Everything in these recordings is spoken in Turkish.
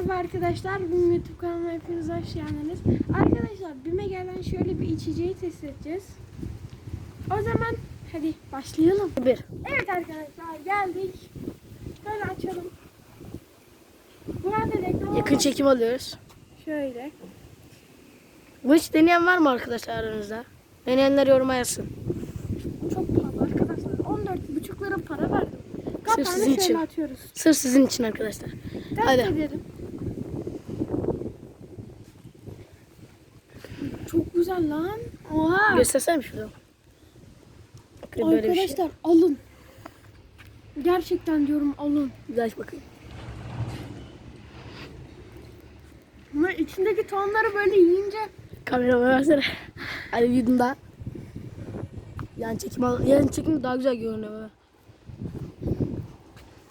Merhaba arkadaşlar, benim YouTube kanalıma hepiniz hoş geldiniz. Arkadaşlar, BİM'e gelen şöyle bir içeceği test edeceğiz. O zaman hadi başlayalım. Bir. Evet arkadaşlar, geldik. Şöyle açalım. Burada reklam Yakın çekim alıyoruz. Şöyle. Bu hiç deneyen var mı arkadaşlar aranızda? Deneyenler yoruma yazsın. Çok pahalı arkadaşlar. 14,5 lira para verdim. Kapağını sizin şöyle için. atıyoruz. Sırf sizin için arkadaşlar. Test Hadi. edelim. Çok güzel lan. Oha. Göstersene şurada. Bakın böyle bir şey. Arkadaşlar alın. Gerçekten diyorum alın. Bir aç bakayım. Ama içindeki tonları böyle yiyince Kamerama versene. Hadi yudum daha. Yan çekim al. Yan çekim daha güzel görünüyor böyle.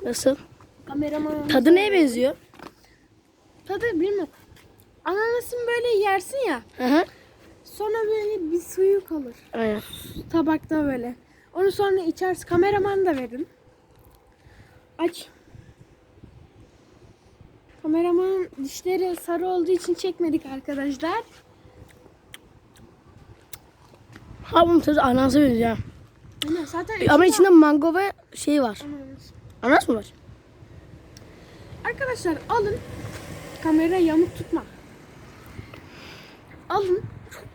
Nasıl? kameraman Tadı neye benziyor? tadı bilmem. Ananasın böyle yersin ya. Hı hı. Sonra böyle bir suyu kalır. Aynen. Tabakta böyle. Onu sonra içersin. Kameraman da verin. Aç. Kameraman dişleri sarı olduğu için çekmedik arkadaşlar. Ha bunun tadı ananasa benziyor. Aynen zaten Ama içinde mango ve şey var. Ananas. Ananas mı var? Arkadaşlar alın. Kamera yamuk tutma. Alın.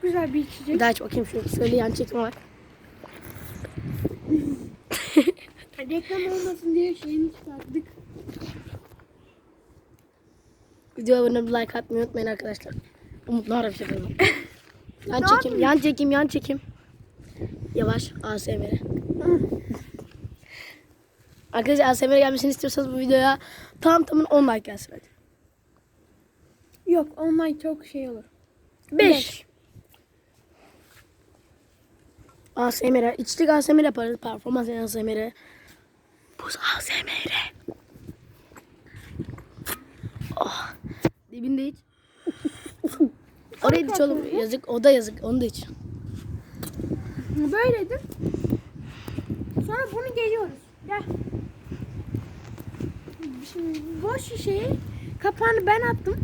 Güzel bir içecek. Bir daha aç bakayım şöyle. Söyle yan çekim var. Reklam olmasın diye şeyini çıkarttık. Videoya abone olup like atmayı unutmayın arkadaşlar. Umutlu harap yapıyorum. yan Ne çekim, yan çekim, yan çekim. Yavaş ASMR. Arkadaşlar ASMR gelmesini istiyorsanız bu videoya tam tamın 10 like gelsin hadi. Yok online çok şey olur. 5. ASMR. İçlik ASMR yaparız. Performans ASMR. Buz ASMR. Oh. Dibinde iç. Orayı iç oğlum. Yazık. O da yazık. Onu da iç. Böyledir. Sonra bunu geliyoruz. Gel. Şimdi boş şişeyi kapağını ben attım.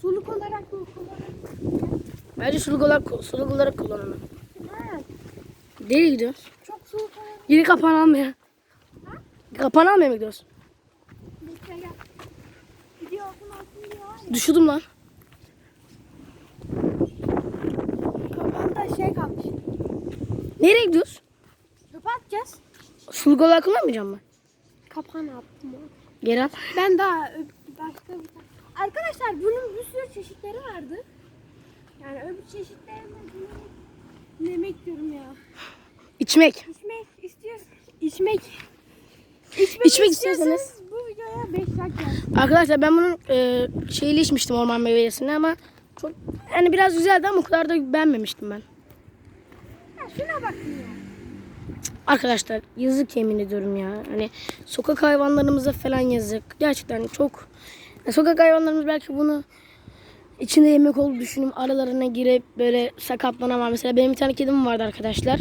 Suluk olarak bu kullanırım. Bence suluk olarak, suluk olarak kullan onu. Ha, Nereye gidiyoruz? çok suluk olarak. Yine kapağını almaya. Kapağını almaya mı gidiyoruz? Bekle gel. Gidiyor olsun olsun diyor. var ya. Düşürdüm lan. Kapağında şey kalmış. Nereye gidiyoruz? Kapatacağız. Suluk olarak kullanmayacağım ben. Kapağını attım. o. Geri al. Ben daha başka bir tane. Arkadaşlar bunun bir sürü çeşitleri vardı. Yani öbür çeşitlerinden ne demek diyorum ya. İçmek. İçmek istiyorsan içmek. İçmek, İçmek istiyorsanız bu videoya 5 like yazın. Arkadaşlar ben bunun e, şeyli içmiştim orman meyvesini ama çok yani biraz güzeldi ama o kadar da beğenmemiştim ben. Ya şuna bakın ya. Arkadaşlar yazık yemin ediyorum ya. Hani sokak hayvanlarımıza falan yazık. Gerçekten çok ya sokak hayvanlarımız belki bunu içinde yemek olduğu düşünüp aralarına girip böyle sakatlanamam. Mesela benim bir tane kedim vardı arkadaşlar.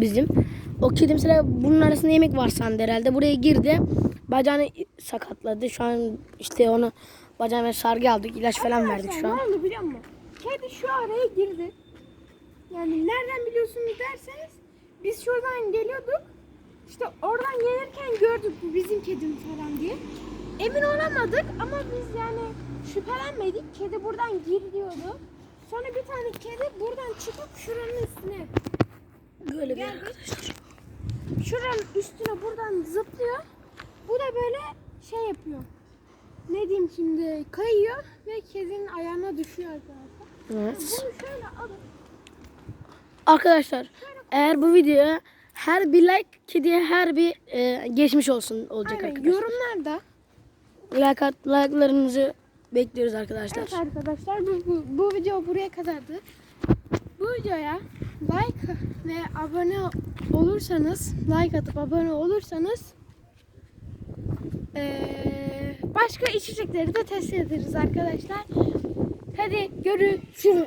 Bizim. O kedi mesela bunun arasında yemek var sandı herhalde. Buraya girdi. Bacağını sakatladı. Şu an işte onu bacağına sargı aldık. ilaç falan verdik şu an. Ne oldu biliyor musun? Kedi şu araya girdi. Yani nereden biliyorsunuz derseniz biz şuradan geliyorduk. İşte oradan gelirken gördük bu bizim kedim falan diye. Emin olamadık ama biz yani şüphelenmedik. Kedi buradan gir diyordu. Sonra bir tane kedi buradan çıkıp şuranın üstüne Böyle bir arkadaşlar. şuranın üstüne buradan zıplıyor. Bu da böyle şey yapıyor. Ne diyeyim şimdi kayıyor ve kedinin ayağına düşüyor arkadaşlar. Evet. Bunu şöyle alın. Arkadaşlar eğer bu videoya her bir like kediye her bir e, geçmiş olsun olacak Aynen, arkadaşlar. yorumlarda Like at, like'larınızı bekliyoruz arkadaşlar. evet arkadaşlar bu, bu, bu video buraya kadardı. Bu videoya like ve abone olursanız like atıp abone olursanız başka içecekleri de test ederiz arkadaşlar. Hadi görüşürüz.